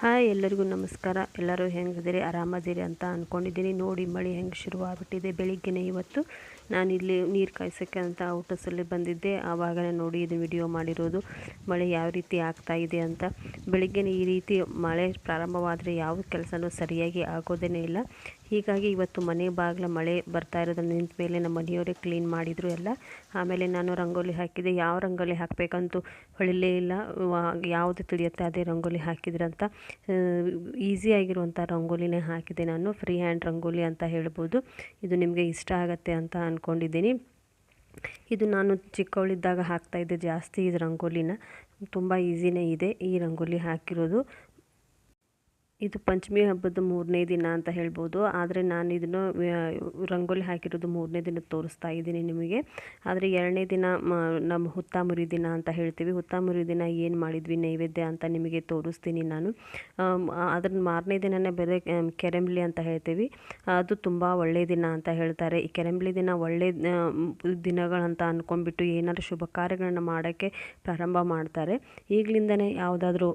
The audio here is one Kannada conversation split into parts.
ಹಾಯ್, ಎಲ್ಲರಿಗೂ ನಮಸ್ಕಾರ. ಎಲ್ಲರೂ ಹೆಂಗಿದ್ದೀರಿ? ಆರಾಮದಿರಿ ಅಂತ ಅಂದ್ಕೊಂಡಿದ್ದೀನಿ ನೋಡಿ, ಮಳೆ ಹೆಂಗೆ ಶುರುವಾಗ್ಬಿಟ್ಟಿದೆ ಬೆಳಿಗ್ಗೆನೇ ಇವತ್ತು. ನಾನಿಲ್ಲಿ ನೀರು ಕಾಯಿಸೋಕ್ಕೆ ಅಂತ ಔಟಸಲ್ಲಿ ಬಂದಿದ್ದೆ. ಆವಾಗಲೇ ನೋಡಿ ಇದು ವಿಡಿಯೋ ಮಾಡಿರೋದು. ಮಳೆ ಯಾವ ರೀತಿ ಆಗ್ತಾ ಇದೆ ಅಂತ. ಬೆಳಿಗ್ಗೆನೇ ಈ ರೀತಿ ಮಳೆ ಪ್ರಾರಂಭವಾದರೆ ಯಾವ ಕೆಲಸನೂ ಸರಿಯಾಗಿ ಆಗೋದೇ ಇಲ್ಲ. ಹೀಗಾಗಿ ಇವತ್ತು ಮನೆ ಬಾಗಿಲ ಮಳೆ ಬರ್ತಾ ಇರೋದನ್ನು ನಿಂತ ಮೇಲೆ ನಮ್ಮ ಮನೆಯವರೇ ಕ್ಲೀನ್ ಮಾಡಿದರು ಎಲ್ಲ. ಆಮೇಲೆ ನಾನು ರಂಗೋಲಿ ಹಾಕಿದೆ. ಯಾವ ರಂಗೋಲಿ ಹಾಕಬೇಕಂತೂ ಹೊಳಿಲೇ ಇಲ್ಲ. ಯಾವುದು ತಿಳಿಯುತ್ತೆ ಅದೇ ರಂಗೋಲಿ ಹಾಕಿದ್ರಂತ ಈಸಿ ಆಗಿರುವಂಥ ರಂಗೋಲಿನೇ ಹಾಕಿದೆ ನಾನು. ಫ್ರೀ ಹ್ಯಾಂಡ್ ರಂಗೋಲಿ ಅಂತ ಹೇಳ್ಬೋದು. ಇದು ನಿಮಗೆ ಇಷ್ಟ ಆಗತ್ತೆ ಅಂತ ಅಂದ್ಕೊಂಡಿದ್ದೀನಿ ಇದು ನಾನು ಚಿಕ್ಕವಳಿದ್ದಾಗ ಹಾಕ್ತಾಯಿದ್ದೆ ಜಾಸ್ತಿ ಇದು ರಂಗೋಲಿನ. ತುಂಬ ಈಸಿನೇ ಇದೆ ಈ ರಂಗೋಲಿ ಹಾಕಿರೋದು. ಇದು ಪಂಚಮಿ ಹಬ್ಬದ ಮೂರನೇ ದಿನ ಅಂತ ಹೇಳ್ಬೋದು. ಆದರೆ ನಾನು ಇದನ್ನು ರಂಗೋಲಿ ಹಾಕಿರೋದು ಮೂರನೇ ದಿನ ತೋರಿಸ್ತಾ ಇದ್ದೀನಿ ನಿಮಗೆ. ಆದರೆ ಎರಡನೇ ದಿನ ನಮ್ಮ ಹುತ್ತಾಮುರಿ ದಿನ ಅಂತ ಹೇಳ್ತೀವಿ. ಹುತ್ತಾಮುರಿ ದಿನ ಏನು ಮಾಡಿದ್ವಿ, ನೈವೇದ್ಯ ಅಂತ ನಿಮಗೆ ತೋರಿಸ್ತೀನಿ ನಾನು. ಅದ್ರ ಮಾರನೇ ದಿನನೇ ಬೇರೆ ಕೆರೆಂಬ್ಲಿ ಅಂತ ಹೇಳ್ತೀವಿ. ಅದು ತುಂಬ ಒಳ್ಳೆಯ ದಿನ ಅಂತ ಹೇಳ್ತಾರೆ. ಈ ಕೆರೆಂಬ್ಲಿ ದಿನ ಒಳ್ಳೆಯ ದಿನಗಳಂತ ಅಂದ್ಕೊಂಡ್ಬಿಟ್ಟು ಏನಾದರೂ ಶುಭ ಕಾರ್ಯಗಳನ್ನ ಮಾಡೋಕ್ಕೆ ಪ್ರಾರಂಭ ಮಾಡ್ತಾರೆ. ಈಗಲಿಂದನೇ ಯಾವುದಾದ್ರೂ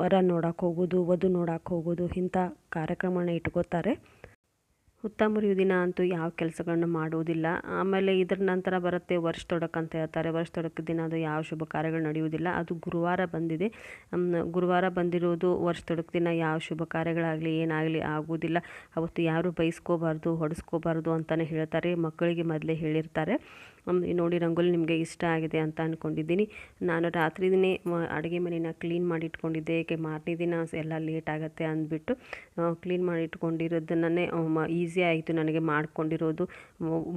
ವರ ನೋಡೋಕೆ ಹೋಗೋದು ವಧು ನೋಡೋಕೆ ಹೋಗೋದು, ಇಂಥ ಕಾರ್ಯಕ್ರಮನ ಇಟ್ಕೋತಾರೆ. ಹುತ್ತಮುರಿಯು ದಿನ ಅಂತೂ ಯಾವ ಕೆಲಸಗಳನ್ನ ಮಾಡುವುದಿಲ್ಲ ಆಮೇಲೆ ಇದರ ನಂತರ ಬರುತ್ತೆ ವರ್ಷ ತೊಡಕು ಅಂತ ಹೇಳ್ತಾರೆ. ವರ್ಷ ತೊಡಕ ದಿನ ಅದು ಯಾವ ಶುಭ ಕಾರ್ಯಗಳು ನಡೆಯುವುದಿಲ್ಲ. ಅದು ಗುರುವಾರ ಬಂದಿದೆ. ಗುರುವಾರ ಬಂದಿರೋದು ವರ್ಷ ತೊಡಕು ದಿನ ಯಾವ ಶುಭ ಕಾರ್ಯಗಳಾಗಲಿ, ಏನಾಗಲಿ ಆಗುವುದಿಲ್ಲ ಅವತ್ತು ಯಾರು ಬೈಸ್ಕೋಬಾರ್ದು, ಹೊಡೆಸ್ಕೋಬಾರ್ದು ಅಂತಲೇ ಹೇಳ್ತಾರೆ. ಮಕ್ಕಳಿಗೆ ಮೊದಲೇ ಹೇಳಿರ್ತಾರೆ. ನೋಡಿ ರಂಗೋಲಿ ನಿಮಗೆ ಇಷ್ಟ ಆಗಿದೆ ಅಂತ ಅಂದ್ಕೊಂಡಿದ್ದೀನಿ ನಾನು ರಾತ್ರಿ ಅಡುಗೆ ಮನೇನ ಕ್ಲೀನ್ ಮಾಡಿ ಇಟ್ಕೊಂಡಿದ್ದೆ ಏಕೆ ಮಾರನೇ ದಿನ ಎಲ್ಲ ಲೇಟ್ ಆಗುತ್ತೆ ಅಂದ್ಬಿಟ್ಟು ಕ್ಲೀನ್ ಮಾಡಿ ಇಟ್ಕೊಂಡಿರೋದನ್ನೇ ಈಸಿ ಆಯಿತು ನನಗೆ ಮಾಡ್ಕೊಂಡಿರೋದು.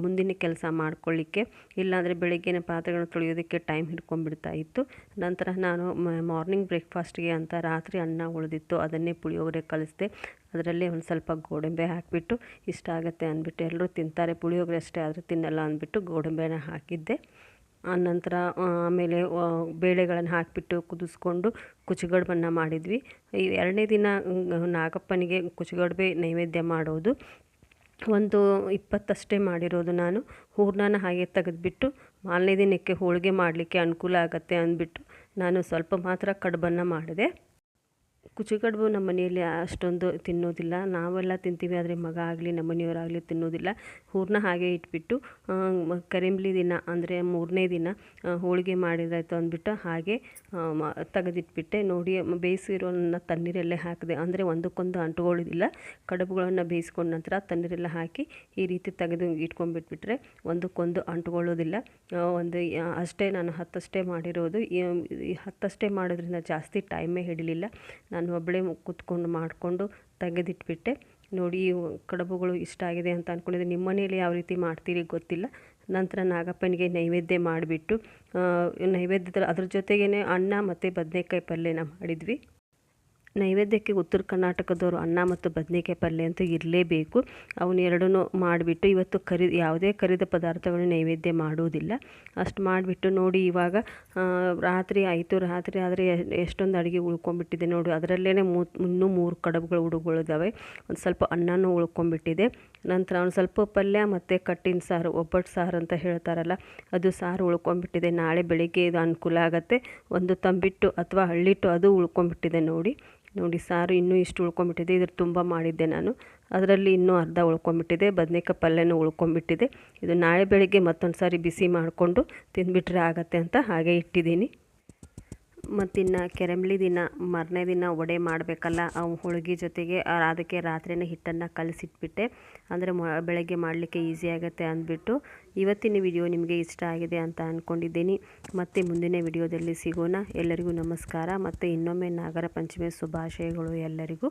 ಮುಂದಿನ ಕೆಲಸ ಮಾಡ್ಕೊಳ್ಳಿಕ್ಕೆ. ಇಲ್ಲಾಂದರೆ ಬೆಳಗ್ಗೆನೇ ಪಾತ್ರೆಗಳನ್ನ ತೊಳೆಯೋದಕ್ಕೆ ಟೈಮ್ ಹಿಡ್ಕೊಂಡ್ಬಿಡ್ತಾ ಇತ್ತು. ನಂತರ ನಾನು ಮಾರ್ನಿಂಗ್ ಬ್ರೇಕ್ಫಾಸ್ಟ್ಗೆ ಅಂತ ರಾತ್ರಿ ಅನ್ನ ಉಳಿದಿತ್ತು. ಅದನ್ನೇ ಪುಳಿಯೋಗರೆ ಕಲಿಸ್ತೆ ಅದರಲ್ಲೇ ಒಂದು ಸ್ವಲ್ಪ ಗೋಡಂಬೆ ಹಾಕಿಬಿಟ್ಟು, ಇಷ್ಟ ಆಗುತ್ತೆ ಅಂದ್ಬಿಟ್ಟು ಎಲ್ಲರೂ ತಿಂತಾರೆ. ಪುಳಿಯೋಗರೆ ಅಷ್ಟೇ ಆದರೆ ತಿನ್ನಲ್ಲ ಅಂದ್ಬಿಟ್ಟು, ಗೋಡಂಬಿನ ಹಾಕಿದ್ದೆ. ಆನಂತರ ಆಮೇಲೆ ಬೇಳೆಗಳನ್ನು ಹಾಕಿಬಿಟ್ಟು ಕುದಿಸ್ಕೊಂಡು ಕುಚಗಡ್ಬನ್ನು ಮಾಡಿದ್ವಿ. ಈ ಎರಡನೇ ದಿನ ನಾಗಪ್ಪನಿಗೆ ಕುಚುಗಡ್ಬೆ ನೈವೇದ್ಯ ಮಾಡೋದು. ಒಂದು ಇಪ್ಪತ್ತಷ್ಟೇ ಮಾಡಿರೋದು ನಾನು. ಹೂರ್ಣನ ಹಾಗೆ ತೆಗೆದುಬಿಟ್ಟು ಮಾರನೇ ದಿನಕ್ಕೆ ಹೋಳಿಗೆ ಮಾಡಲಿಕ್ಕೆ ಅನುಕೂಲ ಆಗುತ್ತೆ ಅಂದ್ಬಿಟ್ಟು, ನಾನು ಸ್ವಲ್ಪ ಮಾತ್ರ ಕಡುಬನ್ನು ಮಾಡಿದೆ. ಕುಚ್ಚುಕಡುಬು ನಮ್ಮ ಮನೆಯಲ್ಲಿ ಅಷ್ಟೊಂದು ತಿನ್ನೋದಿಲ್ಲ. ನಾವೆಲ್ಲ ತಿಂತೀವಿ, ಆದರೆ ಮಗ ಆಗಲಿ ನಮ್ಮ ಮನೆಯವರಾಗಲಿ ತಿನ್ನೋದಿಲ್ಲ. ಹೂರಣ ಹಾಗೆ ಇಟ್ಬಿಟ್ಟು ಕರಿಂಬ್ಲಿ ದಿನ ಅಂದರೆ ಮೂರನೇ ದಿನ ಹೋಳಿಗೆ ಮಾಡಿದಾಯ್ತು ಅಂದ್ಬಿಟ್ಟು ಹಾಗೆ ತೆಗೆದಿಟ್ಬಿಟ್ಟೆ. ನೋಡಿ ಬೇಯಿಸಿರೋನ್ನ ತಣ್ಣೀರಲ್ಲೇ ಹಾಕಿದೆ. ಅಂದರೆ ಒಂದಕ್ಕೊಂದು ಅಂಟುಕೊಳ್ಳೋದಿಲ್ಲ ಕಡುಬುಗಳನ್ನು ಬೇಯಿಸ್ಕೊಂಡ ನಂತರ ತಣ್ಣೀರೆಲ್ಲ ಹಾಕಿ ಈ ರೀತಿ ತೆಗೆದು ಇಟ್ಕೊಂಡ್ಬಿಟ್ಬಿಟ್ರೆ ಒಂದಕ್ಕೊಂದು ಅಂಟುಕೊಳ್ಳೋದಿಲ್ಲ ಒಂದು ಅಷ್ಟೇ ನಾನು ಹತ್ತಷ್ಟೇ ಮಾಡಿರೋದು. ಹತ್ತಷ್ಟೇ ಮಾಡೋದ್ರಿಂದ ಜಾಸ್ತಿ ಟೈಮೇ ಹಿಡಲಿಲ್ಲ. ನಾನು ಒಬ್ಬಳೇ ಕೂತ್ಕೊಂಡು ಮಾಡಿಕೊಂಡು ತೆಗೆದಿಟ್ಬಿಟ್ಟೆ. ನೋಡಿ ಈ ಕಡುಬುಗಳು ಇಷ್ಟ ಆಗಿದೆ ಅಂತ ಅಂದ್ಕೊಂಡಿದ್ದೆ ನಿಮ್ಮ ಮನೇಲಿ ಯಾವ ರೀತಿ ಮಾಡ್ತೀರಿ ಗೊತ್ತಿಲ್ಲ. ನಂತರ ನಾಗಪ್ಪನಿಗೆ ನೈವೇದ್ಯ ಮಾಡಿಬಿಟ್ಟು ನೈವೇದ್ಯದ ಅದ್ರ ಜೊತೆಗೇ ಅನ್ನ ಮತ್ತು ಬದನೆಕಾಯಿ ಪಲ್ಯನ ಮಾಡಿದ್ವಿ. ನೈವೇದ್ಯಕ್ಕೆ ಉತ್ತರ ಕರ್ನಾಟಕದವರು ಅನ್ನ ಮತ್ತು ಬದನೆಕಾಯಿ ಪಲ್ಯ ಅಂತೂ ಇರಲೇಬೇಕು. ಅವನ್ನ ಎರಡೂ ಮಾಡಿಬಿಟ್ಟು ಇವತ್ತು ಕರಿ, ಯಾವುದೇ ಕರಿದ ಪದಾರ್ಥಗಳನ್ನ ನೈವೇದ್ಯ ಮಾಡುವುದಿಲ್ಲ. ಅಷ್ಟು ಮಾಡಿಬಿಟ್ಟು ನೋಡಿ ಇವಾಗ ರಾತ್ರಿ ಆಯಿತು, ರಾತ್ರಿ ಆದರೆ ಎಷ್ಟೊಂದು ಅಡುಗೆ ಉಳ್ಕೊಂಡ್ಬಿಟ್ಟಿದೆ ನೋಡಿ. ಅದರಲ್ಲೇ ಮೂ, ಇನ್ನೂ ಮೂರು ಕಡಬುಗಳು ಉಡುಗಳಿದ್ದಾವೆ ಒಂದು ಸ್ವಲ್ಪ ಅನ್ನನೂ ಉಳ್ಕೊಂಡ್ಬಿಟ್ಟಿದೆ. ನಂತರ ಒಂದು ಸ್ವಲ್ಪ ಪಲ್ಯ ಮತ್ತು ಕಟ್ಟಿನ ಸಾರು, ಒಬ್ಬಟ್ಟು ಸಾರು ಅಂತ ಹೇಳ್ತಾರಲ್ಲ, ಅದು ಸಾರು ಉಳ್ಕೊಂಡ್ಬಿಟ್ಟಿದೆ. ನಾಳೆ ಬೆಳಿಗ್ಗೆ ಇದು ಅನುಕೂಲ ಆಗುತ್ತೆ. ಒಂದು ತಂಬಿಟ್ಟು ಅಥವಾ ಹಳ್ಳಿಟ್ಟು ಅದು ಉಳ್ಕೊಂಡ್ಬಿಟ್ಟಿದೆ ನೋಡಿ. ನೋಡಿ ಸಾರು ಇನ್ನೂ ಇಷ್ಟು ಉಳ್ಕೊಂಬಿಟ್ಟಿದೆ. ಇದ್ರ ತುಂಬ ಮಾಡಿದ್ದೆ ನಾನು. ಅದರಲ್ಲಿ ಇನ್ನೂ ಅರ್ಧ ಉಳ್ಕೊಂಬಿಟ್ಟಿದೆ. ಬದನೇಕಾಯಿ ಪಲ್ಯನೂ ಉಳ್ಕೊಂಬಿಟ್ಟಿದೆ. ಇದು ನಾಳೆ ಬೆಳಿಗ್ಗೆ ಮತ್ತೊಂದು ಸಾರಿ ಬಿಸಿ ಮಾಡಿಕೊಂಡು ತಿಂದುಬಿಟ್ರೆ ಆಗತ್ತೆ ಅಂತ ಹಾಗೆ ಇಟ್ಟಿದ್ದೀನಿ. ಮತ್ತಿನ್ನು ಕೆರೆಮ್ಲಿ ದಿನ ಮರನೇ ದಿನ ವಡೆ ಮಾಡಬೇಕಲ್ಲ ಅವು ಹೋಳಿಗೆ ಜೊತೆಗೆ ಆ, ಅದಕ್ಕೆ ರಾತ್ರಿನೇ ಹಿಟ್ಟನ್ನು ಕಲಸಿಟ್ಬಿಟ್ಟೆ. ಅಂದರೆ ಮ ಬೆಳಗ್ಗೆ ಮಾಡಲಿಕ್ಕೆ ಈಸಿ ಆಗುತ್ತೆ ಅಂದ್ಬಿಟ್ಟು ಇವತ್ತಿನ ವಿಡಿಯೋ ನಿಮಗೆ ಇಷ್ಟ ಆಗಿದೆ ಅಂತ ಅಂದ್ಕೊಂಡಿದ್ದೀನಿ ಮತ್ತೆ ಮುಂದಿನ ವಿಡಿಯೋದಲ್ಲಿ ಸಿಗೋಣ. ಎಲ್ಲರಿಗೂ ನಮಸ್ಕಾರ. ಮತ್ತು ಇನ್ನೊಮ್ಮೆ ನಾಗರ ಪಂಚಮಿ ಶುಭಾಶಯಗಳು ಎಲ್ಲರಿಗೂ.